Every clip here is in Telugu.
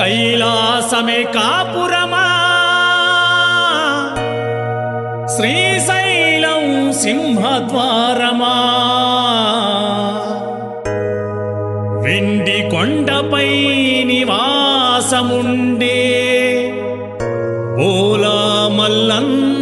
కైలాసమే కాపురమా? శ్రీశైలం సింహద్వారమా? వెండి కొండపై నివాసముండే ఓలా మల్లన్న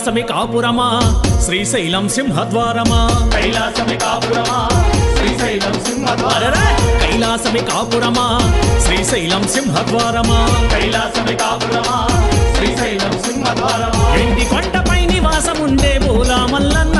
కైలాసమే కాపురమా? శ్రీశైలం సింహద్వారమా? కైలాసమే కాపురమా? శ్రీశైలం సింహద్వార కైలాసమే కాపురమా? శ్రీశైలం సింహద్వారమా? కైలాసమే కాపురమా? శ్రీశైలం సింహద్వారమా? వెండి కొండపై నివాసముండే బోలా మల్లన్న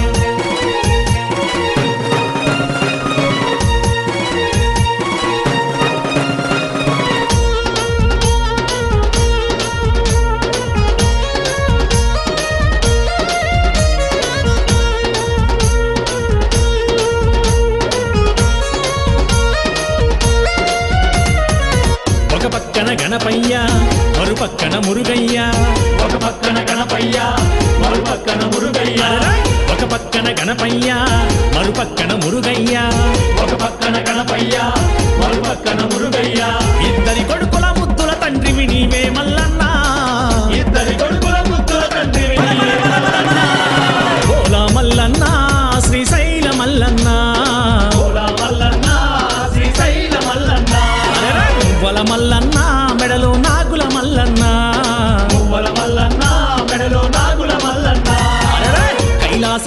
గణపయ్య మరు పక్కన మురుగయ్య. ఒక పక్కన గణపయ్య మరో పక్కన మురుగయ్య. ఒక పక్కన గణపయ్య మరు పక్కన మురుగయ్య.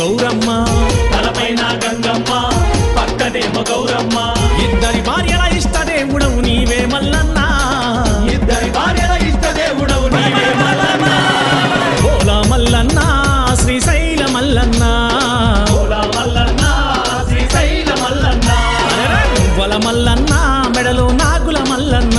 గౌరమ్మ తలపైన గంగమ్మ పక్కనేమో గౌరమ్మ. ఇద్దరి భార్యల ఇష్టదేవుడవు నీవే మల్లన్న. ఇద్దరి భార్యల ఇష్టదేవుడవు నీవే మల్లన్న. బోలా మల్లన్న శ్రీశైల మల్లన్న. ఓలా మల్లన్న శ్రీశైల మల్లన్న. మువ్వల మల్లన్న మెడలో నాగుల మల్లన్న.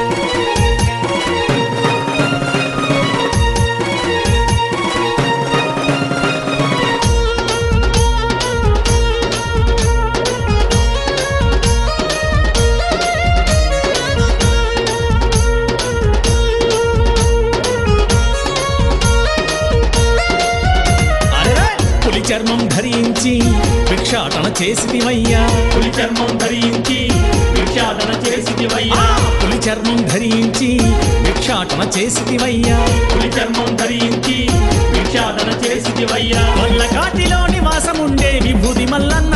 ధరించి భిక్షాటన చేసిదివయ్యా పులి చర్మం ధరించి భిక్షాటన చేసిదివయ్యా పులి చర్మం ధరించి భిక్షాటన చేసిదివయ్యా పులి చర్మం ధరించి భిక్షాటన చేసిదివయ్యా వల్ల కాటిలో నివాసముండే విభూది మల్లన్న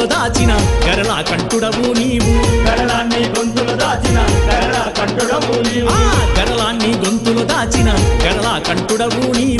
గొంతులు దాచిన కరలా కంటుడవు నీవు. కరలాన్ని గొంతులు దాచిన కరలా కంటుడవు నీవు. కరలాన్ని గొంతులు దాచిన కరలా కంటుడవు నీవు.